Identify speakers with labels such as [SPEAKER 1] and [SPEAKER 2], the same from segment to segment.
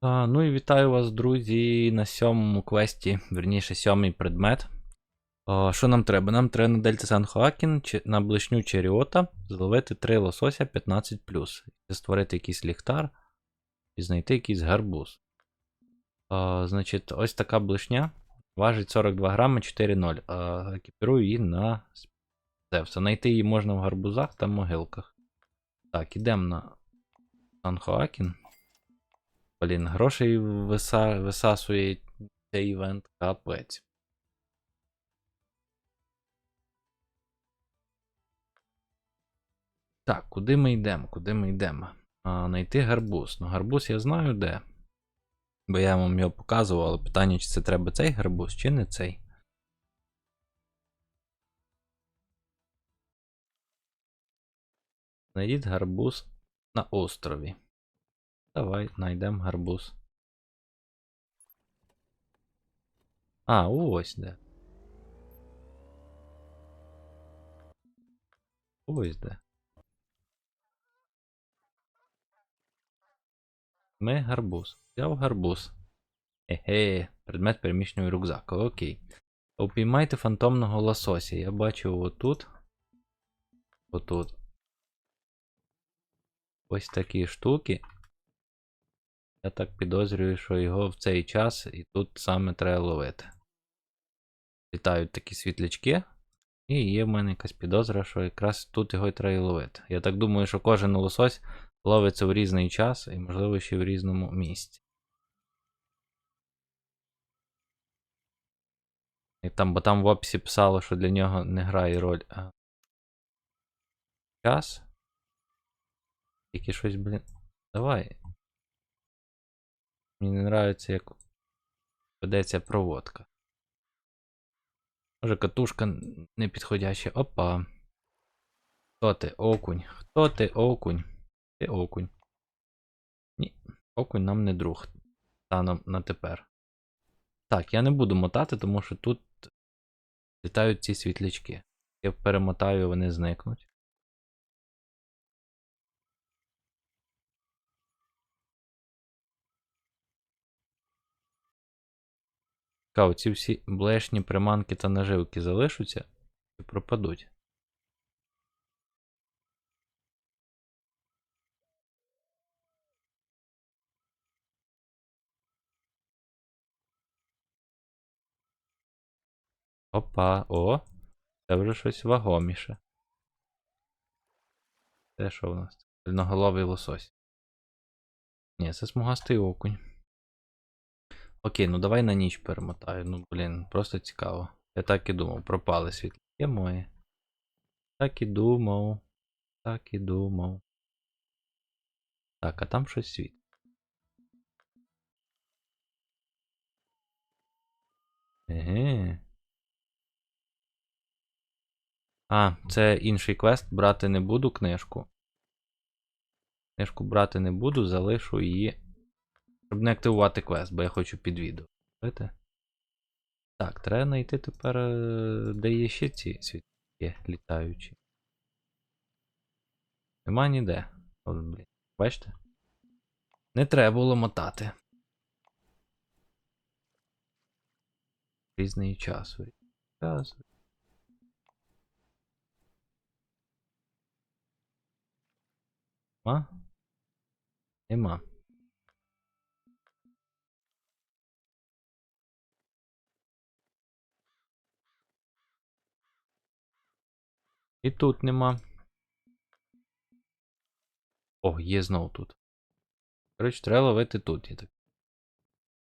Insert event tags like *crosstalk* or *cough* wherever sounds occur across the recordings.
[SPEAKER 1] А, ну і вітаю вас, друзі, на сьомому квесті, верніше, сьомий предмет. А, що нам треба? Нам треба на Дельта Сан Хоакін на блишню Черіота зловити 3 лосося 15 і створити якийсь ліхтар і знайти якийсь гарбуз. А, значить, ось така блишня. Важить 42 грами 4,0. А, екіпірую її на Зевса. Знайти її можна в гарбузах та могилках. Так, ідемо на Сан Хоакін. Блін, грошей виса... висасує цей івент капець. Так, куди ми йдемо? Куди ми йдемо? А, Найти гарбуз. Ну, гарбуз я знаю де. Бо я вам його показував, але питання, чи це треба цей гарбуз, чи не цей. Знайдіть гарбуз на острові. Давай знайдемо гарбуз. А, ось де. Ось де. Ми гарбуз. Взяв гарбуз. Еге, предмет переміщений рюкзак. Окей. Упіймайте фантомного лосося. Я бачу отут. Отут. Ось такі штуки. Я так підозрюю, що його в цей час і тут саме треба ловити. Літають такі світлячки. І є в мене якась підозра, що якраз тут його і треба ловити. Я так думаю, що кожен лосось ловиться в різний час і, можливо, ще в різному місці. І там, бо там в описі писало, що для нього не грає роль а час. Тільки щось, блін. Давай. Мені не нравиться, як ведеться проводка. Може, катушка не підходяща. Опа. Хто ти? Окунь. Хто ти окунь? Ти окунь. Ні, окунь нам не друг. Станом на тепер. Так, я не буду мотати, тому що тут літають ці світлячки. Я перемотаю, вони зникнуть. Цікаво, ці всі блешні приманки та наживки залишаться і пропадуть. Опа, о, це вже щось вагоміше. Це що в нас? Длинноголовий лосось. Ні, це смугастий окунь. Окей, ну давай на ніч перемотаю. Ну, блін, просто цікаво. Я так і думав, пропали світлі мої. Так і думав. Так і думав. Так, а там щось світ. Еге. А, це інший квест. Брати не буду книжку. Книжку брати не буду, залишу її. Щоб не активувати квест, бо я хочу під відео. Так, треба знайти тепер, е, де є ще ці світлі літаючі. Нема ніде. От, блін. Бачите? Не треба було мотати. Різний час. Час. Нема? Нема. І тут нема. О, є знов тут. Коротше, треба ловити тут, я так.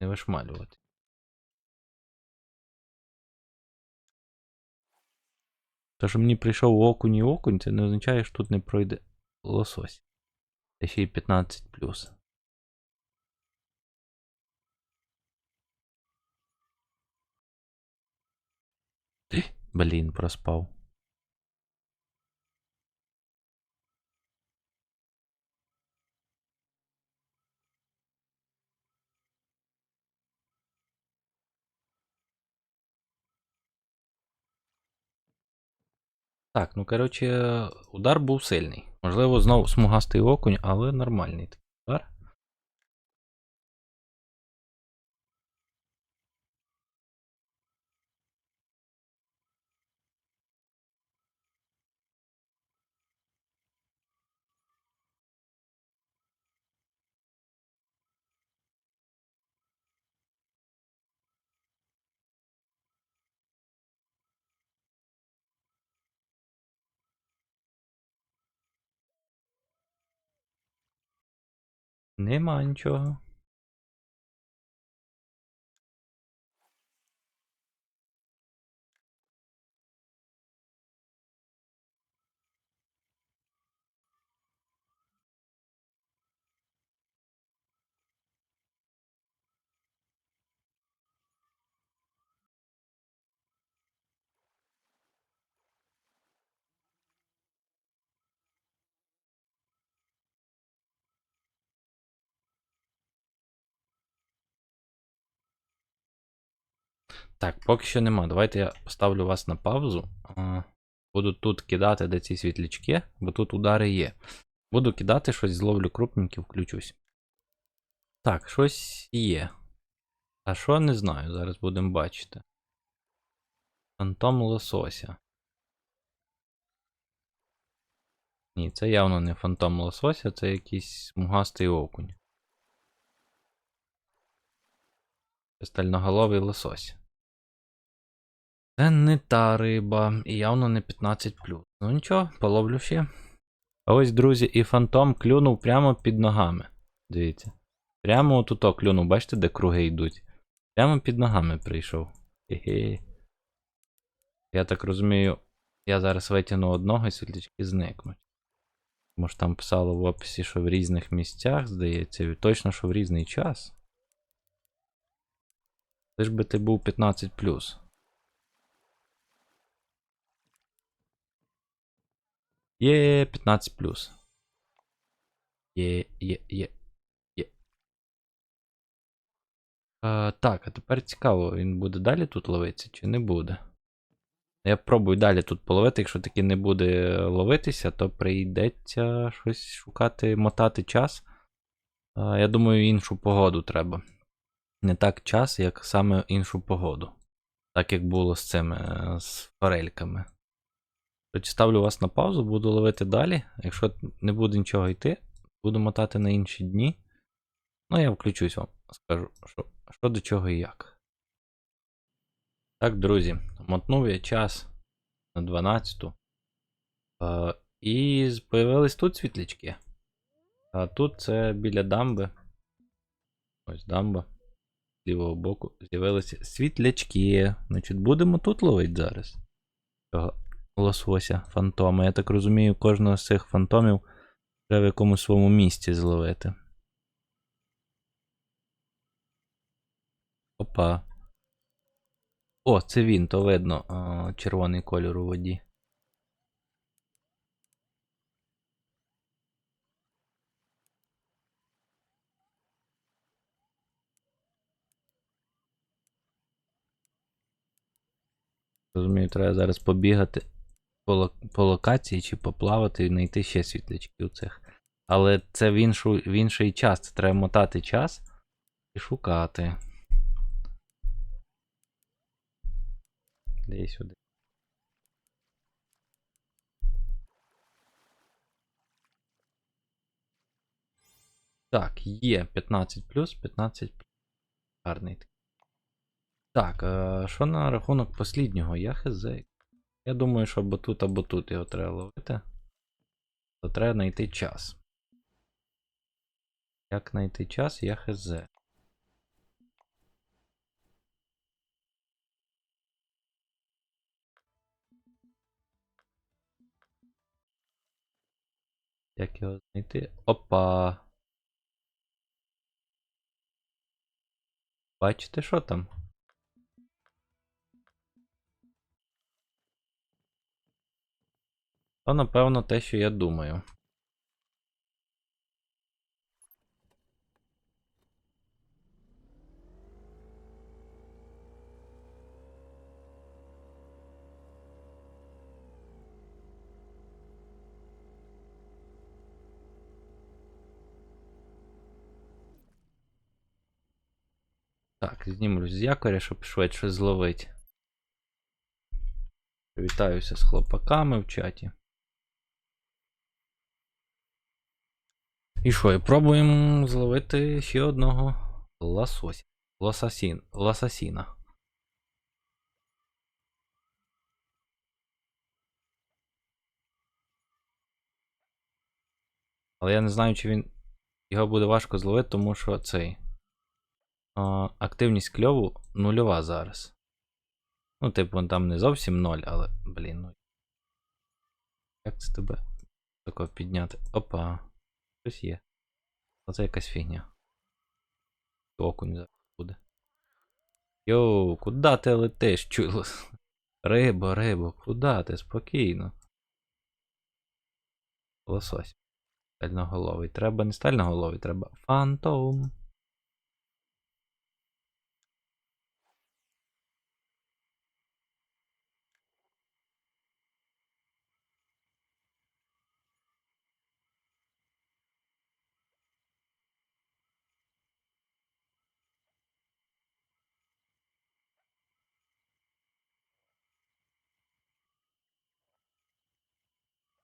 [SPEAKER 1] Не вишмалювати. Те, що мені прийшов окунь і окунь, це не означає, що тут не пройде лосось. Це ще й 15 Блін, проспав. Так, ну коротше, удар був сильний. Можливо, знову смугастий окунь, але нормальний такий удар. Нема нічого. Так, поки що нема. Давайте я поставлю вас на паузу. Буду тут кидати де ці світлячки, бо тут удари є. Буду кидати щось, зловлю крупненько, включусь. Так, щось є. А що не знаю, зараз будемо бачити. Фантом лосося. Ні, це явно не фантом лосося, це якийсь смугастий окунь. Стальноголовий лосось. Це не та риба, і явно не 15. Ну нічого, половлю ще. А ось, друзі, і фантом клюнув прямо під ногами. Дивіться. Прямо отуто клюнув, бачите, де круги йдуть. Прямо під ногами прийшов. Хе-хе. Я так розумію, я зараз витягну одного і світлячки зникнуть. Може там писало в описі, що в різних місцях, здається, точно, що в різний час. Лиш би ти був 15 Є 15 Є, є, є. Є. А, так, а тепер цікаво, він буде далі тут ловитися чи не буде? Я пробую далі тут половити, якщо таки не буде ловитися, то прийдеться щось шукати, мотати час. А, я думаю, іншу погоду треба. Не так час, як саме іншу погоду. Так як було з цими з форельками. Тоді ставлю вас на паузу, буду ловити далі. Якщо не буде нічого йти, буду мотати на інші дні. Ну, я включусь вам, скажу, що, що до чого і як. Так, друзі, мотнув я час на 12. Е, і появились тут світлячки. А тут це біля дамби. Ось дамба. З лівого боку з'явилися світлячки. Значить, будемо тут ловити зараз. Лосося фантома. Я так розумію, кожного з цих фантомів треба в якомусь своєму місці зловити. Опа. О, це він, то видно о, червоний кольор у воді. Розумію, треба зараз побігати по, по локації чи поплавати і знайти ще світлячків цих. Але це в, іншу, в інший час. Це треба мотати час і шукати. Де сюди. Так, є 15 15 Гарний. такий. Так, е, що на рахунок посліднього? Я хз. Я думаю, що або тут, або тут його треба ловити. То треба знайти час. Як знайти час, я хз. Як його знайти? Опа. Бачите, що там? То, напевно, те, що я думаю. Так, знімлю з якоря, щоб швидше зловити. Вітаюся з хлопаками в чаті. І що, і пробуємо зловити ще одного лосося. Лосасін. Лосасіна. Але я не знаю, чи він Його буде важко зловити, тому що цей. А, активність кльову нульова зараз. Ну, типу, там не зовсім ноль, але, блін, ну. Як це тебе тако підняти? Опа. Щось є. Оце якась фігня. Окунь зараз буде. Йоу, куди ти летиш, чуло? *laughs* Рибо, рибо, куди ти? Спокійно. Лосось. Стальноголовий. Треба не стальноголовий, треба фантом.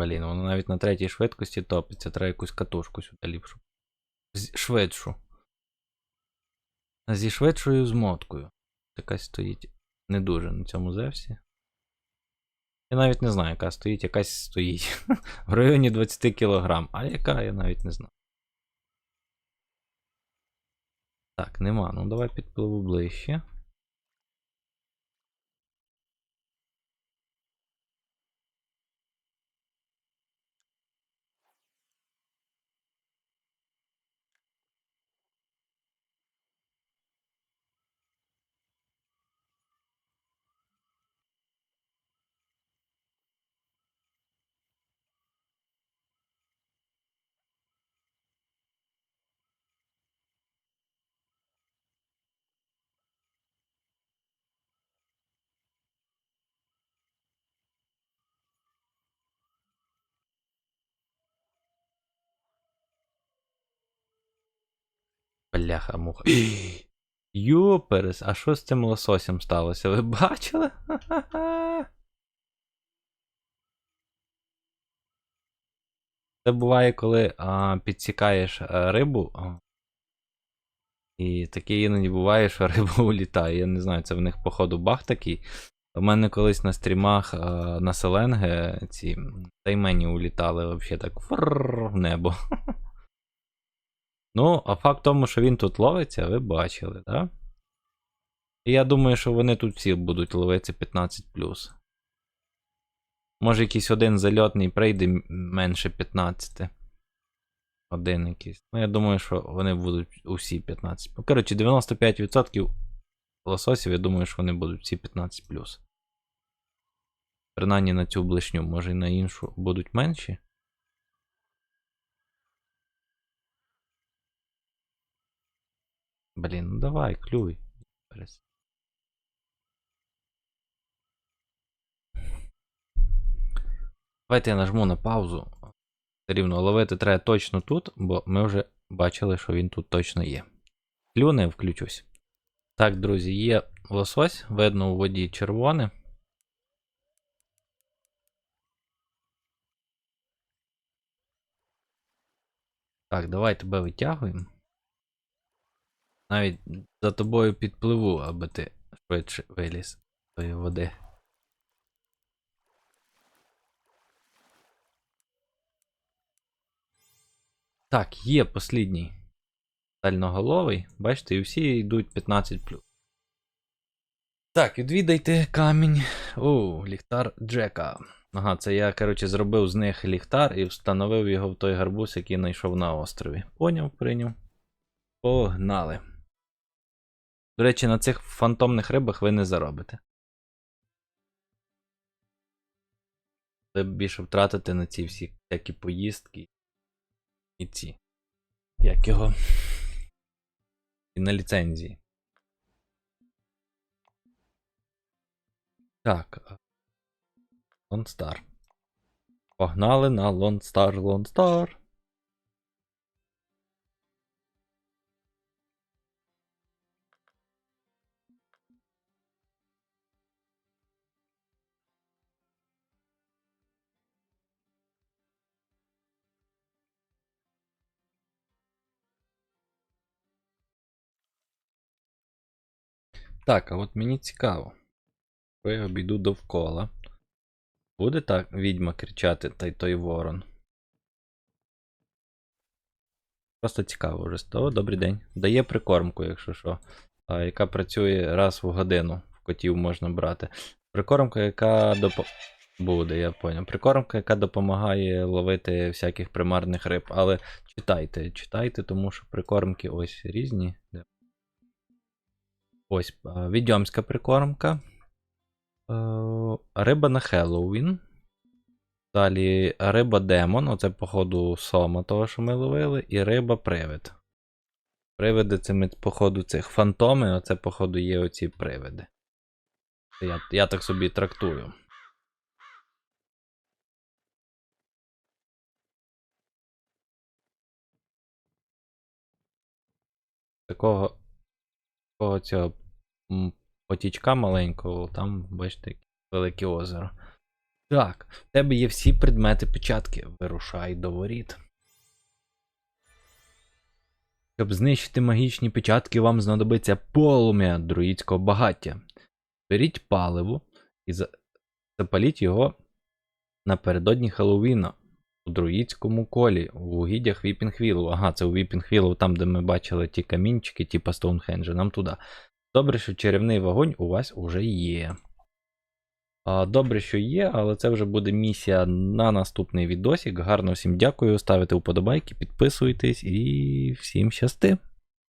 [SPEAKER 1] Блін, воно навіть на третій швидкості топиться, треба якусь катушку сюди ліпшу. З- Швидшу. Зі швидшою змоткою. Якась стоїть не дуже на цьому зевсі. Я навіть не знаю, яка стоїть, якась стоїть. *laughs* В районі 20 кг. А яка, я навіть не знаю. Так, нема. Ну давай підпливу ближче. Бляха муха. Йоперес, а що з цим лососем сталося? Ви бачили? *laughs* Це буває, коли а, підсікаєш рибу. І таке іноді буває, що риба *laughs* улітає. Я не знаю, це в них, походу, баг такий. У мене колись на стрімах а, на селенги ці таймені улітали взагалі так фрррр в небо. *laughs* Ну, а факт в тому, що він тут ловиться, ви бачили? Да? Я думаю, що вони тут всі будуть ловитися 15. Може, якийсь один зальотний прийде менше 15. Один якийсь. Ну, я думаю, що вони будуть усі 15. Ну, Коротше, 95% лососів, я думаю, що вони будуть всі 15. Принаймні на цю блишню, може і на іншу будуть менші. Блін, ну давай, клюй. Давайте я нажму на паузу. Рівно ловити треба точно тут, бо ми вже бачили, що він тут точно є. Клюне, включусь. Так, друзі, є лосось, видно у воді червоне. Так, давай тебе витягуємо. Навіть за тобою підпливу, аби ти швидше виліз з тої води. Так, є послідній. Дальноголовий. Бачите, і всі йдуть 15 Так, відвідайте камінь. О, ліхтар Джека. Ага, це я, коротше, зробив з них ліхтар і встановив його в той гарбуз, який знайшов на острові. Поняв, прийняв. Погнали. До речі, на цих фантомних рибах ви не заробите. Ви більше втратите на ці всі всякі поїздки і ці. Як його? І на ліцензії. Так. Лонстар. Погнали на Лонстар, Лонстар. Так, а от мені цікаво. Якщо я обійду довкола. Буде так відьма кричати та й той ворон. Просто цікаво вже. О, добрий день. Дає прикормку, якщо що. А, яка працює раз в годину. В котів можна брати. Прикормка, яка допо... Буде, я поняв. Прикормка, яка допомагає ловити всяких примарних риб. Але читайте, читайте, тому що прикормки ось різні. Де? Ось відьомська прикормка. Е, Риба на Хеллоуін. Далі риба демон, оце, походу, сома того, що ми ловили, і риба привид. Привиди це ми, походу, цих фантоми, оце, походу, є оці привиди. Я, я так собі трактую. Такого, такого цього потічка маленького, там, бачите, велике озеро. Так, в тебе є всі предмети печатки. Вирушай до воріт. Щоб знищити магічні печатки, вам знадобиться полум'я друїдського багаття. Беріть паливо і запаліть його напередодні Хеллоуіна у друїдському колі, у угіддях Віпінгвілу. Ага, це у Віпінгвілу, там, де ми бачили ті камінчики, типа Стоунхенджа, нам туди. Добре, що чарівний вогонь у вас уже є. Добре, що є, але це вже буде місія на наступний відосик. Гарно всім дякую. Ставите вподобайки, підписуйтесь і всім щасти!